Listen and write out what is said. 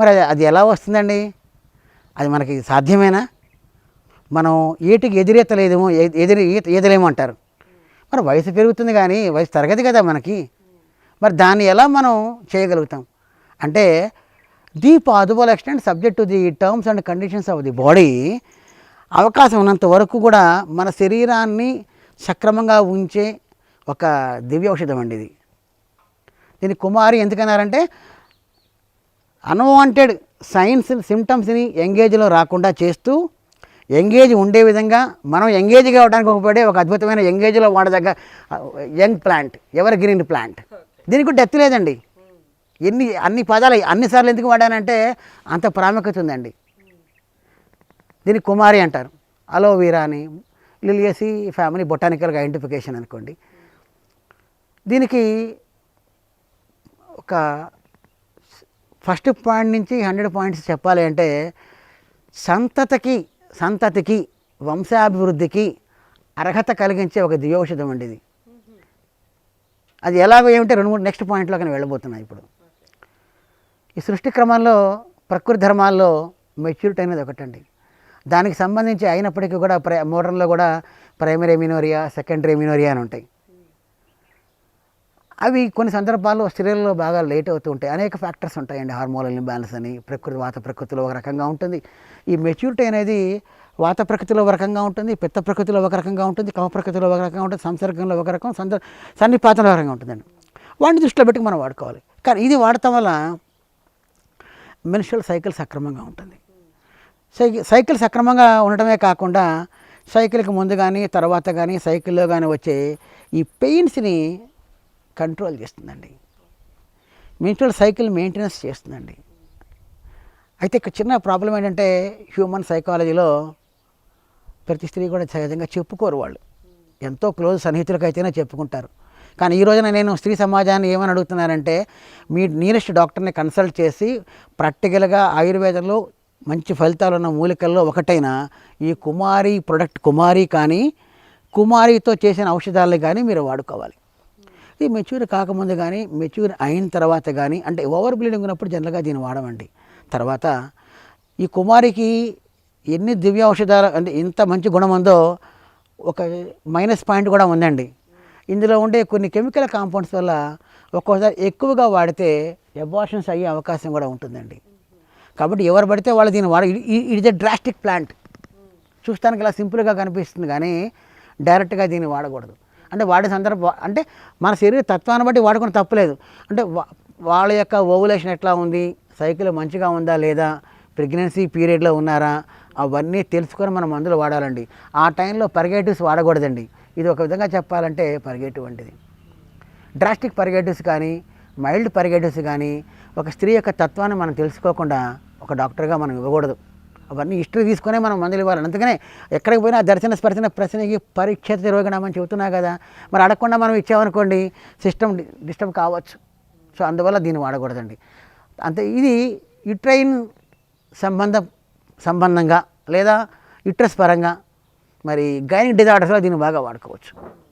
మరి అది అది ఎలా వస్తుందండి? అది మనకి సాధ్యమేనా? మనం ఏటికి ఎదురెత్తలేదేమో ఎదురు ఈత ఈదలేమో అంటారు మరి వయసు పెరుగుతుంది కానీ వయసు తరగదు కదా మనకి. మరి దాన్ని ఎలా మనం చేయగలుగుతాం? అంటే the possible extent subject to the terms and conditions of the body అవకాశం ఉన్నంత వరకు కూడా మన శరీరాన్ని సక్రమంగా ఉంచే ఒక దివ్య ఔషధం అండి ఇది. దీన్ని కుమారి ఎందుకన్నారంటే అన్వాంటెడ్ సైన్స్ సిమ్టమ్స్ని ఎంగేజ్లో రాకుండా చేస్తూ ఎంగేజ్ ఉండే విధంగా మనం ఎంగేజ్ కావడానికి ఉపయోగపడే ఒక అద్భుతమైన ఎంగేజ్లో వాడదగ్గ young plant evergreen plant దీనికి డెత్ లేదండి. ఎన్ని అన్ని పదాలు అన్నిసార్లు ఎందుకు వాడానంటే అంత ప్రాముఖ్యత ఉందండి. దీన్ని కుమారి అంటారు. అలోవీరా అని లిలియసి ఫ్యామిలీ బొటానికల్గా ఐడెంటిఫికేషన్ అనుకోండి. దీనికి ఒక ఫస్ట్ పాయింట్ నుంచి హండ్రెడ్ పాయింట్స్ చెప్పాలి అంటే సంతతికి సంతతికి వంశాభివృద్ధికి అర్హత కలిగించే ఒక దివ్యౌషధం అండి ఇది. అది ఎలాగో ఏమిటో రెండు మూడు నెక్స్ట్ పాయింట్లో కానీ వెళ్ళబోతున్నాను ఇప్పుడు. ఈ సృష్టి క్రమంలో ప్రకృతి ధర్మాల్లో మెచ్యూరిటీ అనేది ఒకటండి. దానికి సంబంధించి అయినప్పటికీ కూడా ప్ర మోడర్న్లో కూడా ప్రైమరీ మినోరియా సెకండరీ మినోరియా అని ఉంటాయి. అవి కొన్ని సందర్భాల్లో స్త్రీలలో బాగా లేట్ అవుతూ ఉంటాయి. అనేక ఫ్యాక్టర్స్ ఉంటాయండి. హార్మోనల్ ఇంబ్యాలెన్స్ అని ప్రకృతి వాత ప్రకృతిలో ఒక రకంగా ఉంటుంది. ఈ మెచ్యూరిటీ అనేది వాత ప్రకృతిలో ఒక రకంగా ఉంటుంది పిత్త ప్రకృతిలో ఒక రకంగా ఉంటుంది కవ ప్రకృతిలో ఒక రకంగా ఉంటుంది సంసర్గంలో ఒక రకం సంద సన్నిపాతంలో ఒక రకంగా ఉంటుందండి. వాటిని దృష్టిలో పెట్టి మనం వాడుకోవాలి. కానీ ఇది వాడటం వల్ల మెన్స్ట్రల్ సైకిల్ సక్రమంగా ఉంటుంది. సైకిల్ సైకిల్ సక్రమంగా ఉండటమే కాకుండా సైకిల్కి ముందు కానీ తర్వాత కానీ సైకిల్లో కానీ వచ్చే ఈ పెయిన్స్ని కంట్రోల్ చేస్తుందండి. మెన్స్ట్రల్ సైకిల్ మెయింటెనెన్స్ చేస్తుందండి. అయితే ఇక్కడ చిన్న ప్రాబ్లం ఏంటంటే హ్యూమన్ సైకాలజీలో ప్రతి స్త్రీ కూడా సహజంగా చెప్పుకోరు వాళ్ళు. ఎంతో క్లోజ్ సన్నిహితులకైతేనే చెప్పుకుంటారు. కానీ ఈ రోజున నేను స్త్రీ సమాజాన్ని ఏమని అడుగుతున్నానంటే మీ నియరెస్ట్ డాక్టర్ని కన్సల్ట్ చేసి ప్రాక్టికల్గా ఆయుర్వేదంలో మంచి ఫలితాలు ఉన్న మూలికల్లో ఒకటైన ఈ కుమారి ప్రొడక్ట్ కుమారి కానీ కుమారితో చేసిన ఔషధాలు కానీ మీరు వాడుకోవాలి. ఇది మెచ్యూర్ కాకముందు కానీ మెచ్యూర్ అయిన తర్వాత కానీ అంటే ఓవర్ బ్లీడింగ్ ఉన్నప్పుడు జనరల్గా దీన్ని వాడమండి. తర్వాత ఈ కుమారికి ఎన్ని దివ్య ఔషధాలు అంటే ఇంత మంచి గుణం ఉందో ఒక మైనస్ పాయింట్ కూడా ఉందండి. ఇందులో ఉండే కొన్ని కెమికల్ కాంపౌండ్స్ వల్ల ఒక్కోసారి ఎక్కువగా వాడితే ఎబార్షన్స్ అయ్యే అవకాశం కూడా ఉంటుందండి. కాబట్టి ఎవరు పడితే వాళ్ళు దీన్ని వాడ it is a drastic plant. చూస్తానికి ఇలా సింపుల్గా కనిపిస్తుంది కానీ డైరెక్ట్గా దీన్ని వాడకూడదు. అంటే వాడే సందర్భం అంటే మన శరీర తత్వాన్ని బట్టి వాడుకుని తప్పలేదు అంటే వా- వాళ్ళ యొక్క ఓవులేషన్ ఎట్లా ఉంది? సైకిల్ మంచిగా ఉందా లేదా? ప్రెగ్నెన్సీ పీరియడ్లో ఉన్నారా? అవన్నీ తెలుసుకొని మనం మందులు వాడాలండి. ఆ టైంలో పరిగేటివ్స్ వాడకూడదండి. ఇది ఒక విధంగా చెప్పాలంటే పరిగేటివ్ వంటిది. డ్రాస్టిక్ పరిగేటివ్స్ కానీ మైల్డ్ పరిగేటివ్స్ కానీ ఒక స్త్రీ యొక్క తత్వాన్ని మనం తెలుసుకోకుండా ఒక డాక్టర్గా మనం ఇవ్వకూడదు. అవన్నీ హిస్టరీ తీసుకునే మనం మందులు ఇవ్వాలి. అందుకనే ఎక్కడికి పోయినా దర్శన స్పర్శన ప్రశ్నకి పరీక్ష రోగనామని చెబుతున్నా కదా. మరి అడగకుండా మనం ఇచ్చామనుకోండి సిస్టమ్ డిస్టర్బ్ కావచ్చు. సో అందువల్ల దీన్ని వాడకూడదండి. అంతే ఇది యుట్రైన్ సంబంధం సంబంధంగా లేదా యుట్రస్ పరంగా మరి గైనిక్ డిజార్డర్స్లో దీన్ని బాగా వాడుకోవచ్చు.